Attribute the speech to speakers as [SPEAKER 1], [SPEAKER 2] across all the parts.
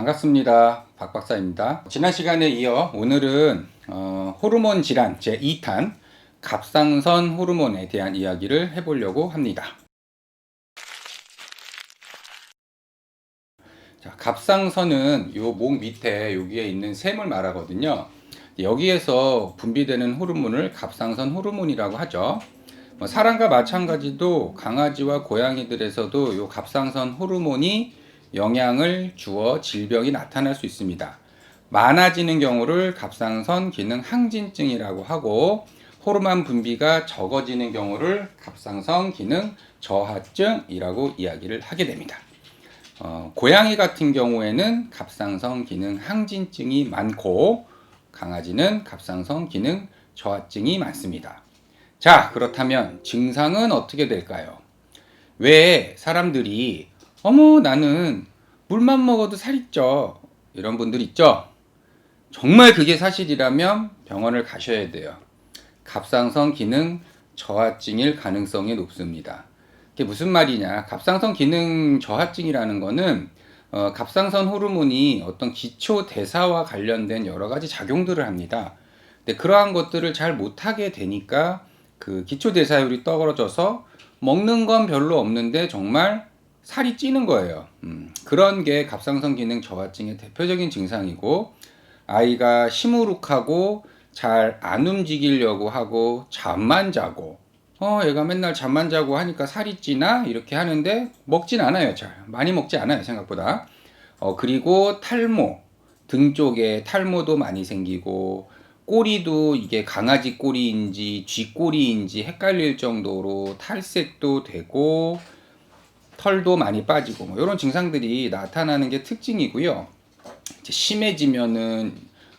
[SPEAKER 1] 반갑습니다. 박 박사입니다. 지난 시간에 이어 오늘은 어, 호르몬 질환 제 2탄 갑상선 호르몬에 대한 이야기를 해보려고 합니다. 자, 갑상선은 요 목 밑에 여기에 있는 샘을 말하거든요. 여기에서 분비되는 호르몬을 갑상선 호르몬이라고 하죠. 뭐 사람과 마찬가지도 강아지와 고양이들에서도 요 갑상선 호르몬이 영향을 주어 질병이 나타날 수 있습니다. 많아지는 경우를 갑상선 기능 항진증이라고 하고 호르몬 분비가 적어지는 경우를 갑상선 기능 저하증이라고 이야기를 하게 됩니다. 어, 고양이 같은 경우에는 갑상선 기능 항진증이 많고 강아지는 갑상선 기능 저하증이 많습니다. 자, 그렇다면 증상은 어떻게 될까요? 왜 사람들이 어머 나는 물만 먹어도 살이 쪄 이런 분들 있죠? 정말 그게 사실이라면 병원을 가셔야 돼요. 갑상선 기능 저하증일 가능성이 높습니다. 그게 무슨 말이냐? 갑상선 기능 저하증이라는 거는 어, 갑상선 호르몬이 어떤 기초 대사와 관련된 여러 가지 작용들을 합니다. 근데 그러한 것들을 잘 못하게 되니까 그 기초 대사율이 떨어져서 먹는 건 별로 없는데 정말 살이 찌는 거예요. 음, 그런 게 갑상선 기능 저하증의 대표적인 증상이고 아이가 시무룩하고 잘 안 움직이려고 하고 잠만 자고 어 얘가 맨날 잠만 자고 하니까 살이 찌나? 이렇게 하는데 먹진 않아요 잘. 많이 먹지 않아요 생각보다. 어 그리고 탈모 등 쪽에 탈모도 많이 생기고 꼬리도 이게 강아지 꼬리인지 쥐 꼬리인지 헷갈릴 정도로 탈색도 되고 털도 많이 빠지고 뭐 이런 증상들이 나타나는 게 특징이고요. 심해지면은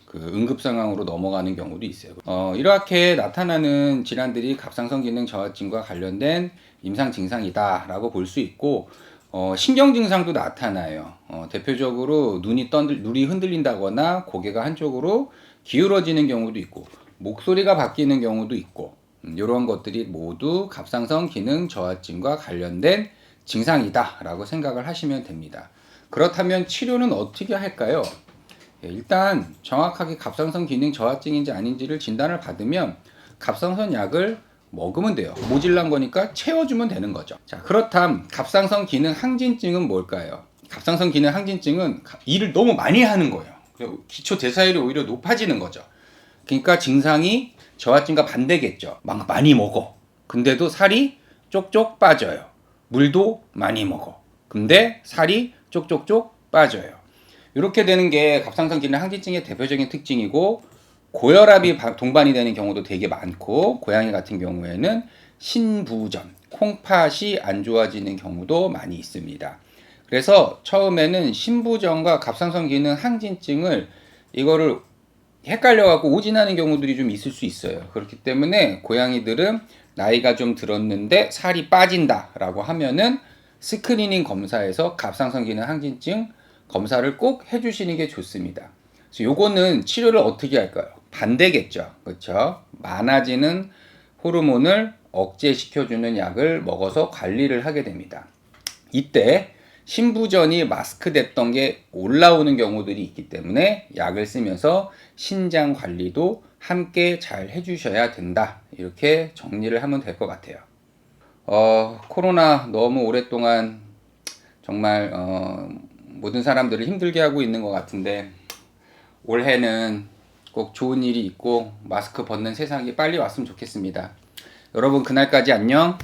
[SPEAKER 1] 그 응급 상황으로 넘어가는 경우도 있어요. 어, 이렇게 나타나는 질환들이 갑상선 기능 저하증과 관련된 임상 증상이다라고 볼 수 있고 어, 신경 증상도 나타나요. 어, 대표적으로 눈이 떠들, 눈이 흔들린다거나 고개가 한쪽으로 기울어지는 경우도 있고 목소리가 바뀌는 경우도 있고 음, 이런 것들이 모두 갑상선 기능 저하증과 관련된 증상이다라고 생각을 하시면 됩니다. 그렇다면 치료는 어떻게 할까요? 예, 일단 정확하게 갑상선 기능 저하증인지 아닌지를 진단을 받으면 갑상선 약을 먹으면 돼요. 모질란 거니까 채워주면 되는 거죠. 자, 그렇담 갑상선 기능 항진증은 뭘까요? 갑상선 기능 항진증은 일을 너무 많이 하는 거예요. 기초 대사율이 오히려 높아지는 거죠. 그러니까 증상이 저하증과 반대겠죠. 막 많이 먹어. 근데도 살이 쪽쪽 빠져요. 물도 많이 먹어. 근데 살이 쪽쪽쪽 빠져요. 이렇게 되는 게 갑상선 기능 항진증의 대표적인 특징이고 고혈압이 동반이 되는 경우도 되게 많고 고양이 같은 경우에는 신부전, 콩팥이 안 좋아지는 경우도 많이 있습니다. 그래서 처음에는 신부전과 갑상선 기능 항진증을 이거를 헷갈려 갖고 오진하는 경우들이 좀 있을 수 있어요. 그렇기 때문에 고양이들은 나이가 좀 들었는데 살이 빠진다라고 하면은 스크리닝 검사에서 갑상선 기능 항진증 검사를 꼭 해주시는 게 좋습니다. 그래서 요거는 치료를 어떻게 할까요? 반대겠죠. 그렇죠? 많아지는 호르몬을 억제시켜주는 약을 먹어서 관리를 하게 됩니다. 이때 신부전이 마스크 됐던 게 올라오는 경우들이 있기 때문에 약을 쓰면서 신장 관리도 함께 잘 해주셔야 된다. 이렇게 정리를 하면 될 것 같아요. 어, 코로나 너무 오랫동안 정말 어, 모든 사람들을 힘들게 하고 있는 것 같은데 올해는 꼭 좋은 일이 있고 마스크 벗는 세상이 빨리 왔으면 좋겠습니다. 여러분 그날까지 안녕.